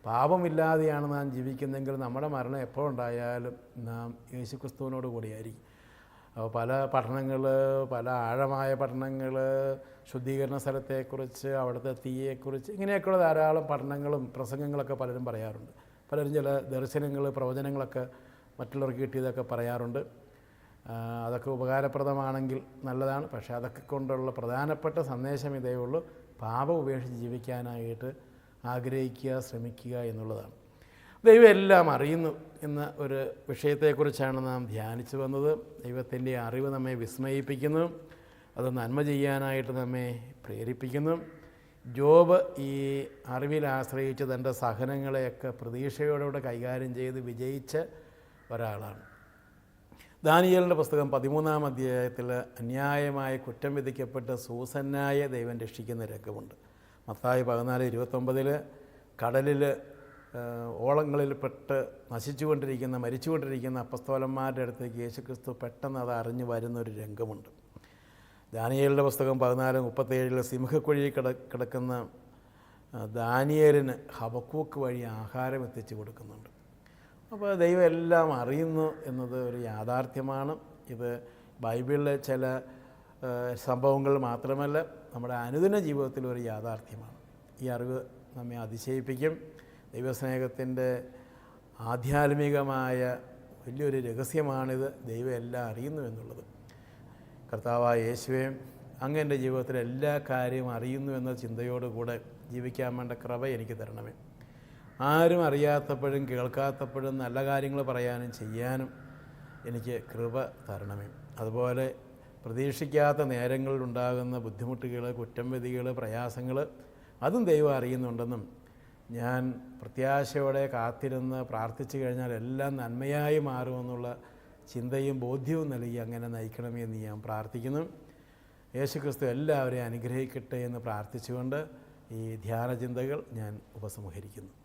പാപമില്ലാതെയാണ് നാം ജീവിക്കുന്നതെങ്കിൽ നമ്മുടെ മരണം എപ്പോഴുണ്ടായാലും നാം യേശു ക്രിസ്തുവിനോട് കൂടിയായിരിക്കും പല പഠനങ്ങൾ പല ആഴമായ പഠനങ്ങൾ ശുദ്ധീകരണ സ്ഥലത്തെക്കുറിച്ച് അവിടുത്തെ തീയെക്കുറിച്ച് ഇങ്ങനെയൊക്കെയുള്ള ധാരാളം പഠനങ്ങളും പ്രസംഗങ്ങളൊക്കെ പലരും പറയാറുണ്ട്. പലരും ചില ദർശനങ്ങൾ പ്രവചനങ്ങളൊക്കെ മറ്റുള്ളവർക്ക് കിട്ടിയതൊക്കെ പറയാറുണ്ട്. അതൊക്കെ ഉപകാരപ്രദമാണെങ്കിൽ നല്ലതാണ്. പക്ഷേ അതൊക്കെ കൊണ്ടുള്ള പ്രധാനപ്പെട്ട സന്ദേശം ഇതേ ഉള്ളൂ. പാപം ഉപേക്ഷിച്ച് ജീവിക്കാനായിട്ട് ആഗ്രഹിക്കുക ശ്രമിക്കുക എന്നുള്ളതാണ്. ദൈവം എല്ലാം അറിയുന്നു എന്ന ഒരു വിഷയത്തെക്കുറിച്ചാണ് നാം ധ്യാനിച്ചു വന്നത്. ദൈവത്തിന്റെ അറിവ് നമ്മെ വിസ്മയിപ്പിക്കുന്നു. അത് നന്മ ചെയ്യാനായിട്ട് നമ്മെ പ്രേരിപ്പിക്കുന്നു. ജോബ് ഈ അറിവിൽ ആശ്രയിച്ച് തന്റെ സഹനങ്ങളെയൊക്കെ പ്രതീക്ഷയോടുകൂടെ കൈകാര്യം ചെയ്ത് വിജയിച്ച ഒരാളാണ്. ദാനിയലിന്റെ പുസ്തകം പതിമൂന്നാം അധ്യായത്തിൽ അന്യായമായി കുറ്റം വിധിക്കപ്പെട്ട സൂസന്നായ ദൈവം രക്ഷിക്കുന്ന രംഗമുണ്ട് മത്തായി പതിനാല് ഇരുപത്തൊമ്പതിൽ കടലിൽ ഓളങ്ങളിൽ പെട്ട് നശിച്ചുകൊണ്ടിരിക്കുന്ന മരിച്ചുകൊണ്ടിരിക്കുന്ന അപ്പസ്തോലന്മാരുടെ അടുത്തേക്ക് യേശുക്രിസ്തു പെട്ടെന്ന് അത് അറിഞ്ഞു വരുന്ന ഒരു രംഗമുണ്ട്. ദാനിയലിന്റെ പുസ്തകം പതിനാല് മുപ്പത്തേഴിൽ സിംഹക്കുഴി കിട കിടക്കുന്ന ദാനിയലിന് ഹബക്കൂക്ക് വഴി ആഹാരം എത്തിച്ചു കൊടുക്കുന്നുണ്ട്. അപ്പോൾ ദൈവം എല്ലാം അറിയുന്നു എന്നത് ഒരു യാഥാർത്ഥ്യമാണ്. ഇത് ബൈബിളിലെ ചില സംഭവങ്ങൾ മാത്രമല്ല നമ്മുടെ അനുദിന ജീവിതത്തിൽ ഒരു യാഥാർത്ഥ്യമാണ്. ഈ അറിവ് നമ്മെ അതിശയിപ്പിക്കും. ദൈവസ്നേഹത്തിന്റെ ആധ്യാത്മികമായ വലിയൊരു രഹസ്യമാണിത്. ദൈവം എല്ലാം അറിയുന്നു എന്നുള്ളത്. കർത്താവായ യേശുവേ അങ്ങ് എന്റെ ജീവിതത്തിലെ എല്ലാ കാര്യവും അറിയുന്നു എന്ന ചിന്തയോടുകൂടെ ജീവിക്കാൻ വേണ്ട കൃപ എനിക്ക് തരണമേ. ആരും അറിയാത്തപ്പോഴും കേൾക്കാത്തപ്പോഴും നല്ല കാര്യങ്ങൾ പറയാനും ചെയ്യാനും എനിക്ക് കൃപ തരണമേ. അതുപോലെ പ്രതീക്ഷിക്കാത്ത നേരങ്ങളിലുണ്ടാകുന്ന ബുദ്ധിമുട്ടുകൾ കുറ്റംവിധികൾ പ്രയാസങ്ങൾ അതും ദൈവം അറിയുന്നുണ്ടെന്നും ഞാൻ പ്രത്യാശയോടെ കാത്തിരുന്ന് പ്രാർത്ഥിച്ചു കഴിഞ്ഞാൽ എല്ലാം നന്മയായി മാറുമെന്നുള്ള ചിന്തയും ബോധ്യവും നൽകി അങ്ങനെ നയിക്കണമേ എന്ന് ഞാൻ പ്രാർത്ഥിക്കുന്നു. യേശുക്രിസ്തു എല്ലാവരെയും അനുഗ്രഹിക്കട്ടെ എന്ന് പ്രാർത്ഥിച്ചുകൊണ്ട് ഈ ധ്യാനചിന്തകൾ ഞാൻ ഉപസംഹരിക്കുന്നു.